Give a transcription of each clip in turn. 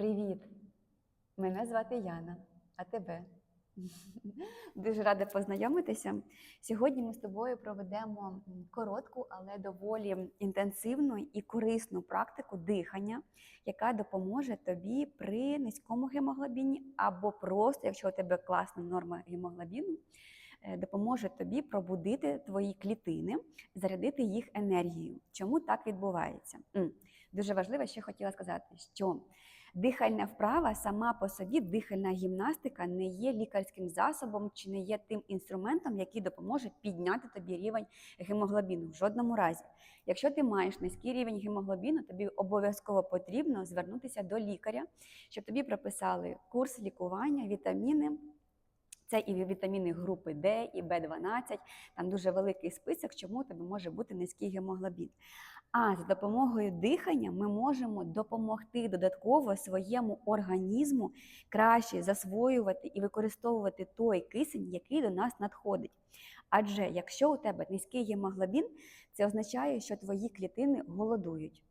Привіт! Мене звати Яна, а тебе? Дуже рада познайомитися. Сьогодні ми з тобою проведемо коротку, але доволі інтенсивну і корисну практику дихання, яка допоможе тобі при низькому гемоглобіні або просто, якщо у тебе класна норма гемоглобіну, е, допоможе тобі пробудити твої клітини, зарядити їх енергією. Чому так відбувається? Дуже важливо, ще хотіла сказати, що Дихальна вправа сама по собі, дихальна гімнастика не є лікарським засобом чи не є тим інструментом, який допоможе підняти тобі рівень гемоглобіну. В жодному разі. Якщо ти маєш низький рівень гемоглобіну, тобі обов'язково потрібно звернутися до лікаря, щоб тобі прописали курс лікування, вітаміни. Це і вітаміни групи Д, і В12, там дуже великий список, чому у тебе може бути низький гемоглобін. А з допомогою дихання ми можемо допомогти додатково своєму організму краще засвоювати і використовувати той кисень, який до нас надходить. Адже якщо у тебе низький гемоглобін, це означає, що твої клітини голодують.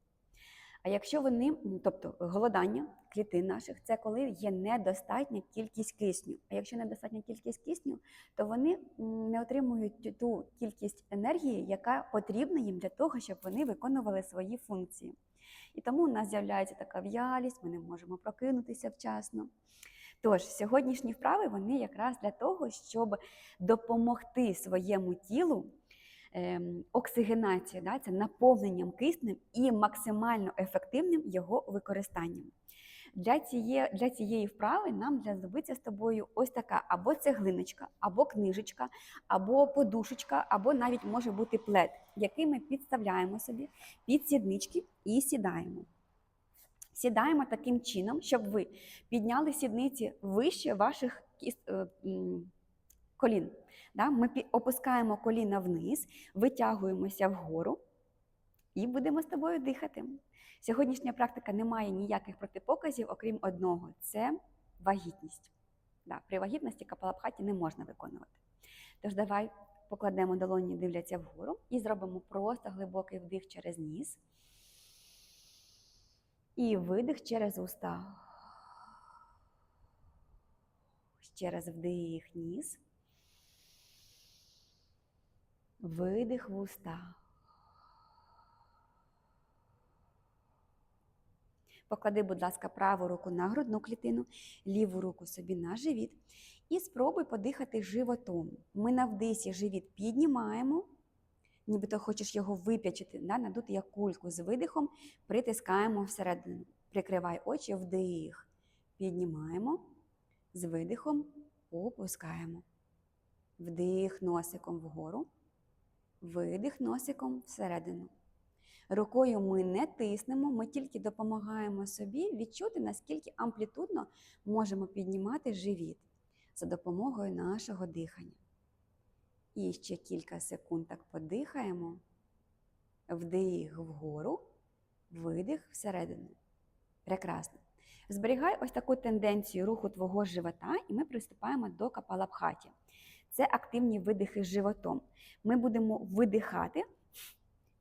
А якщо вони, тобто голодання клітин наших, це коли є недостатня кількість кисню. А якщо недостатня кількість кисню, то вони не отримують ту кількість енергії, яка потрібна їм для того, щоб вони виконували свої функції. І тому у нас з'являється така в'ялість, ми не можемо прокинутися вчасно. Тож сьогоднішні вправи вони якраз для того, щоб допомогти своєму тілу ем, оксигенацією, да, це наповненням киснем і максимально ефективним його використанням. Для цієї, для цієї вправи нам знадобиться з тобою ось така або цеглиночка, або книжечка, або подушечка, або навіть може бути плед, який ми підставляємо собі під сіднички і сідаємо. Сідаємо таким чином, щоб ви підняли сідниці вище ваших е, колін. Ми опускаємо коліна вниз, витягуємося вгору і будемо з тобою дихати. Сьогоднішня практика не має ніяких протипоказів, окрім одного це вагітність. Да, при вагітності капалабхаті не можна виконувати. Тож давай покладемо долоні, дивляться вгору, і зробимо просто глибокий вдих через ніс. І видих через уста. Ще раз вдих ніс. Видих в уста. Поклади, будь ласка, праву руку на грудну клітину, ліву руку собі на живіт. І спробуй подихати животом. Ми на вдисі живіт піднімаємо, нібито хочеш його вип'ячити, да, надути як кульку з видихом, притискаємо всередину. Прикривай очі, вдих. Піднімаємо, з видихом опускаємо. Вдих носиком вгору, видих носиком всередину. Рукою ми не тиснемо, ми тільки допомагаємо собі відчути, наскільки амплітудно можемо піднімати живіт за допомогою нашого дихання. І ще кілька секунд так подихаємо. Вдих вгору, видих всередину. Прекрасно. Зберігай ось таку тенденцію руху твого живота, і ми приступаємо до капалабхаті. Це активні видихи з животом. Ми будемо видихати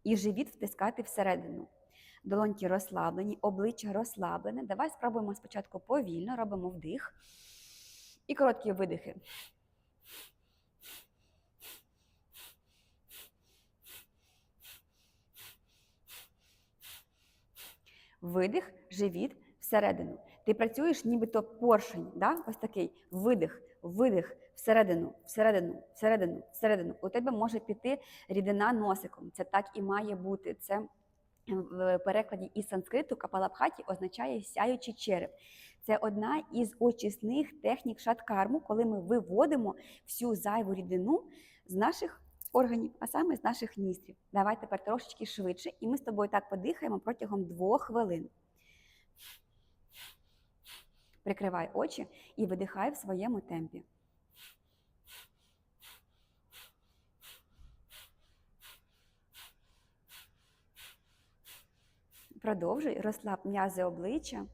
і живіт втискати всередину. Долоньки розслаблені, обличчя розслаблене. Давай спробуємо спочатку повільно, робимо вдих і короткі видихи. Видих, живіт всередину. Ти працюєш нібито поршень, да? ось такий видих, видих всередину, всередину, всередину, всередину. У тебе може піти рідина носиком. Це так і має бути. Це в перекладі із санскриту капалабхаті означає сяючий череп. Це одна із очисних технік шаткарму, коли ми виводимо всю зайву рідину з наших органів, а саме з наших ністрів. Давай тепер трошечки швидше, і ми з тобою так подихаємо протягом двох хвилин. Прикривай очі і видихай в своєму темпі. Продовжуй, розслаб м'язи обличчя.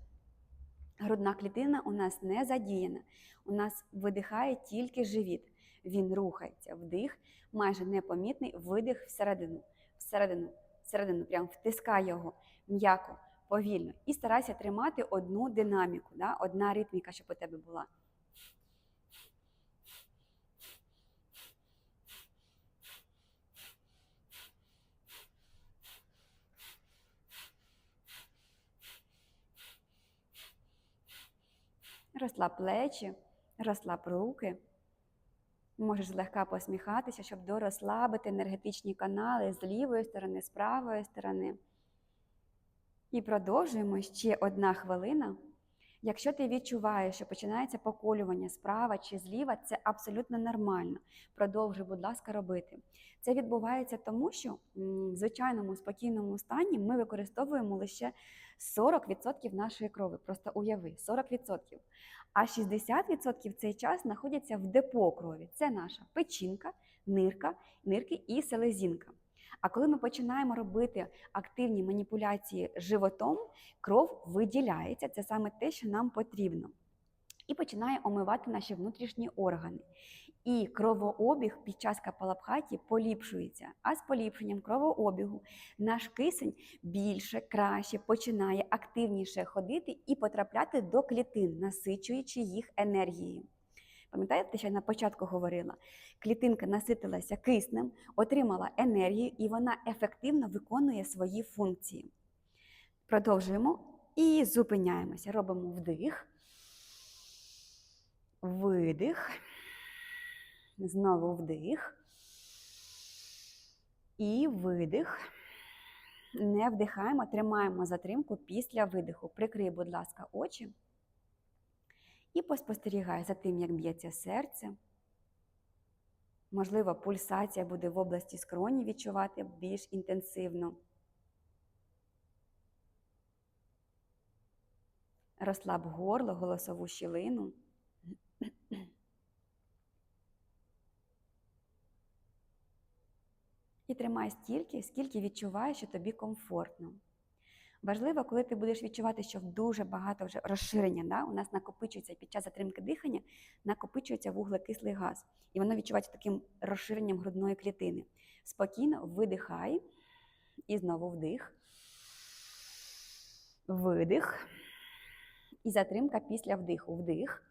Грудна клітина у нас не задіяна. У нас видихає тільки живіт. Він рухається. Вдих, майже непомітний, видих всередину, всередину, всередину, прям втискай його м'яко, повільно. І старайся тримати одну динаміку, да? одна ритміка, щоб у тебе була. Розслаб плечі, розслаб руки. Можеш злегка посміхатися, щоб дорозслабити енергетичні канали з лівої сторони, з правої сторони. І продовжуємо ще одна хвилина. Якщо ти відчуваєш, що починається поколювання справа чи зліва, це абсолютно нормально. Продовжуй, будь ласка, робити. Це відбувається тому, що в звичайному спокійному стані ми використовуємо лише 40% нашої крові. Просто уяви, 40%. А 60% в цей час знаходяться в депо крові. Це наша печінка, нирка, нирки і селезінка. А коли ми починаємо робити активні маніпуляції животом, кров виділяється, це саме те, що нам потрібно. І починає омивати наші внутрішні органи. І кровообіг під час капалабхаті поліпшується. А з поліпшенням кровообігу наш кисень більше, краще починає активніше ходити і потрапляти до клітин, насичуючи їх енергією. Пам'ятаєте, що я на початку говорила? Клітинка наситилася киснем, отримала енергію, і вона ефективно виконує свої функції. Продовжуємо і зупиняємося. Робимо вдих, видих, знову вдих і видих. Не вдихаємо, тримаємо затримку після видиху. Прикрий, будь ласка, очі. І поспостерігай за тим, як б'ється серце. Можливо, пульсація буде в області скроні відчувати більш інтенсивно. Розслаб горло, голосову щілину. Тримай стільки, скільки відчуваєш, що тобі комфортно. Важливо, коли ти будеш відчувати, що дуже багато вже розширення, да? у нас накопичується під час затримки дихання, накопичується вуглекислий газ. І воно відчувається таким розширенням грудної клітини. Спокійно видихай і знову вдих, видих. І затримка після вдиху. Вдих.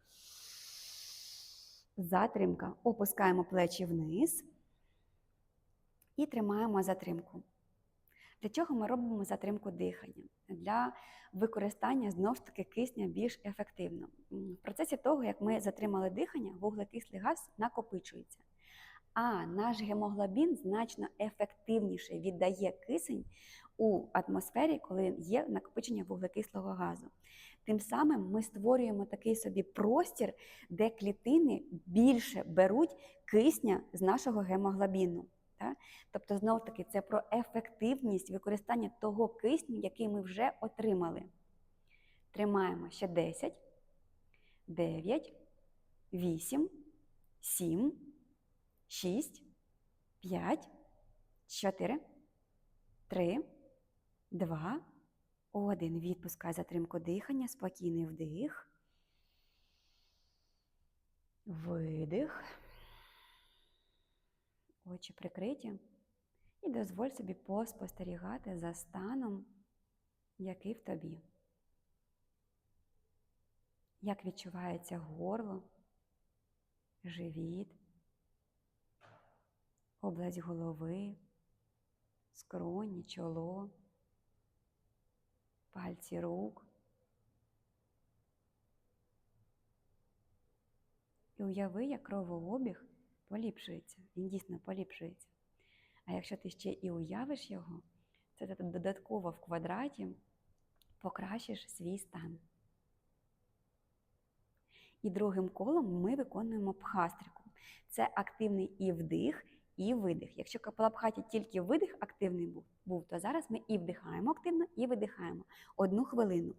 Затримка. Опускаємо плечі вниз і тримаємо затримку. Для чого ми робимо затримку дихання? Для використання знову ж таки кисня більш ефективно. В процесі того, як ми затримали дихання, вуглекислий газ накопичується. А наш гемоглобін значно ефективніше віддає кисень у атмосфері, коли є накопичення вуглекислого газу. Тим самим ми створюємо такий собі простір, де клітини більше беруть кисня з нашого гемоглобіну. Так? Тобто, знову ж таки, це про ефективність використання того кисню, який ми вже отримали. Тримаємо ще 10, 9, 8, 7, 6, 5, 4, 3, 2, 1. Відпускай затримку дихання, спокійний вдих. Видих очі прикриті, і дозволь собі поспостерігати за станом, який в тобі. Як відчувається горло, живіт, область голови, скроні, чоло, пальці рук. І уяви, як кровообіг поліпшується, він дійсно поліпшується. А якщо ти ще і уявиш його, це ти додатково в квадраті покращиш свій стан. І другим колом ми виконуємо пхастрику. Це активний і вдих, і видих. Якщо капалабхаті тільки видих активний був, був, то зараз ми і вдихаємо активно, і видихаємо одну хвилину.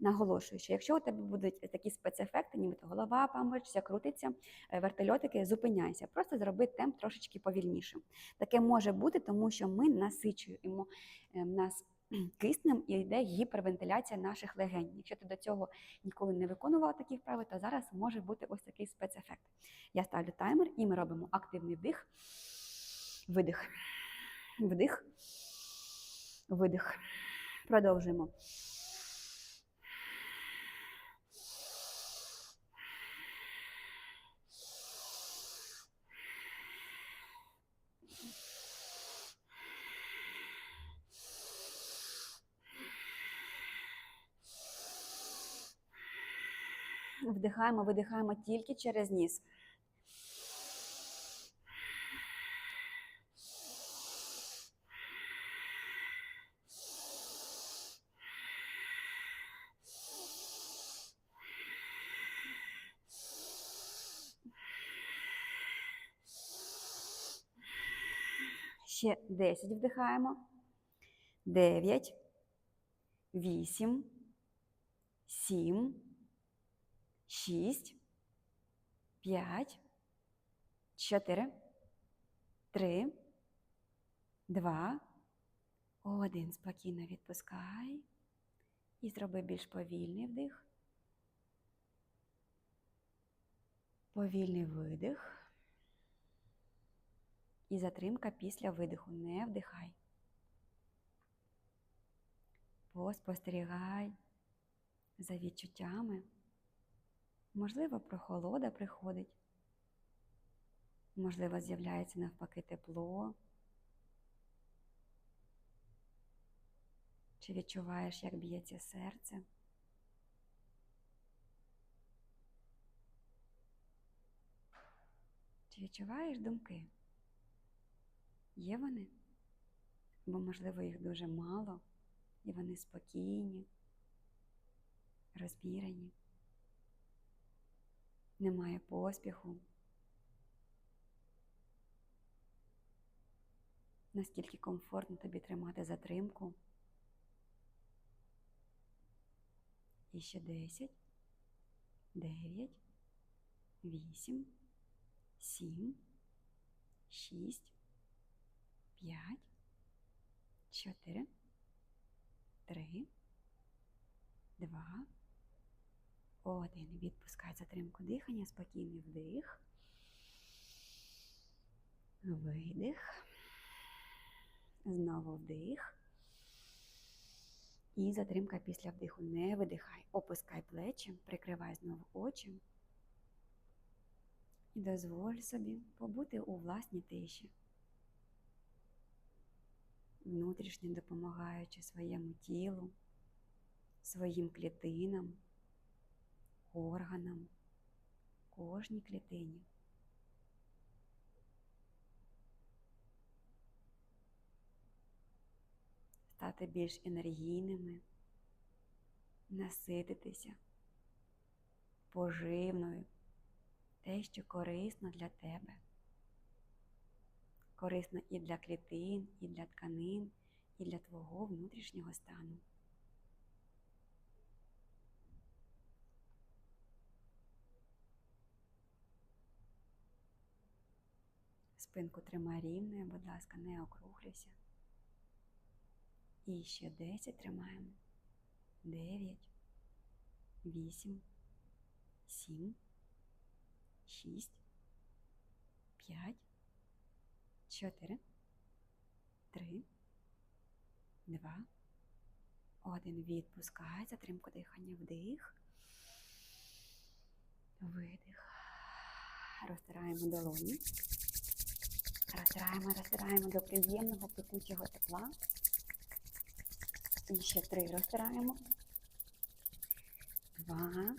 Наголошую, що якщо у тебе будуть такі спецефекти, нібито голова паморочиться, крутиться, е, вертольотики, зупиняйся. Просто зроби темп трошечки повільнішим. Таке може бути, тому що ми насичуємо е, нас киснем і йде гіпервентиляція наших легень. Якщо ти до цього ніколи не виконував такі вправи, то зараз може бути ось такий спецефект. Я ставлю таймер і ми робимо активний вдих, Видих. Вдих. Видих. Продовжуємо. Вдихаємо, видихаємо тільки через ніс. Ще 10 вдихаємо. 9, 8, 7, 6, 5, 4, 3, 2, 1. Спокійно відпускай. І зроби більш повільний вдих. Повільний видих. І затримка після видиху. Не вдихай. Поспостерігай за відчуттями. Можливо, прохолода приходить. Можливо, з'являється навпаки тепло. Чи відчуваєш, як б'ється серце? Чи відчуваєш думки? Є вони? Бо, можливо, їх дуже мало, і вони спокійні, розмірені, немає поспіху. Наскільки комфортно тобі тримати затримку. І ще 10, 9, 8, 7, 6, 5, 4, 3, 2, 1. Відпускай затримку дихання, спокійний вдих, видих, знову вдих. І затримка після вдиху. Не видихай. Опускай плечі, прикривай знову очі. І дозволь собі побути у власній тиші внутрішньо допомагаючи своєму тілу, своїм клітинам, органам, кожній клітині. Стати більш енергійними, насититися поживною, те, що корисно для тебе корисно і для клітин, і для тканин, і для твого внутрішнього стану. Спинку тримай рівною, будь ласка, не округлюйся. І ще 10 тримаємо. 9, 8, 7, 6, 5, чотири, три, два, один. Відпускай затримку дихання. Вдих. Видих. Розтираємо долоні. Розтираємо, розтираємо до приємного пекучого тепла. І ще три розтираємо. Два.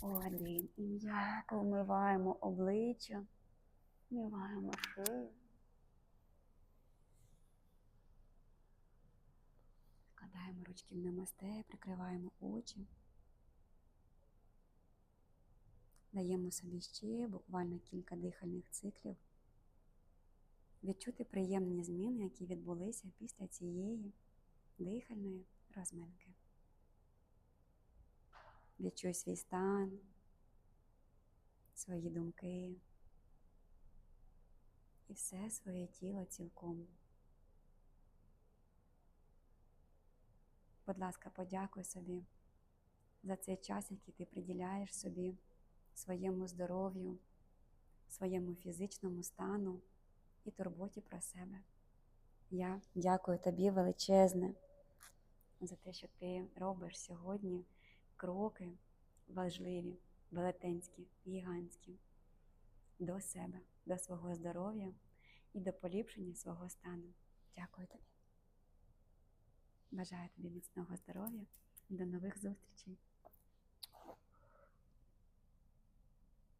Один. І м'яко вмиваємо обличчя. Вмиваємо шию. Складаємо ручки в намасте, прикриваємо очі. Даємо собі ще буквально кілька дихальних циклів. Відчути приємні зміни, які відбулися після цієї дихальної розминки. Відчуй свій стан, свої думки і все своє тіло цілком. Будь ласка, подякуй собі за цей час, який ти приділяєш собі, своєму здоров'ю, своєму фізичному стану і турботі про себе. Я дякую тобі величезне за те, що ти робиш сьогодні кроки важливі, велетенські, гігантські до себе, до свого здоров'я і до поліпшення свого стану. Дякую тобі. Бажаю тобі міцного здоров'я і до нових зустрічей!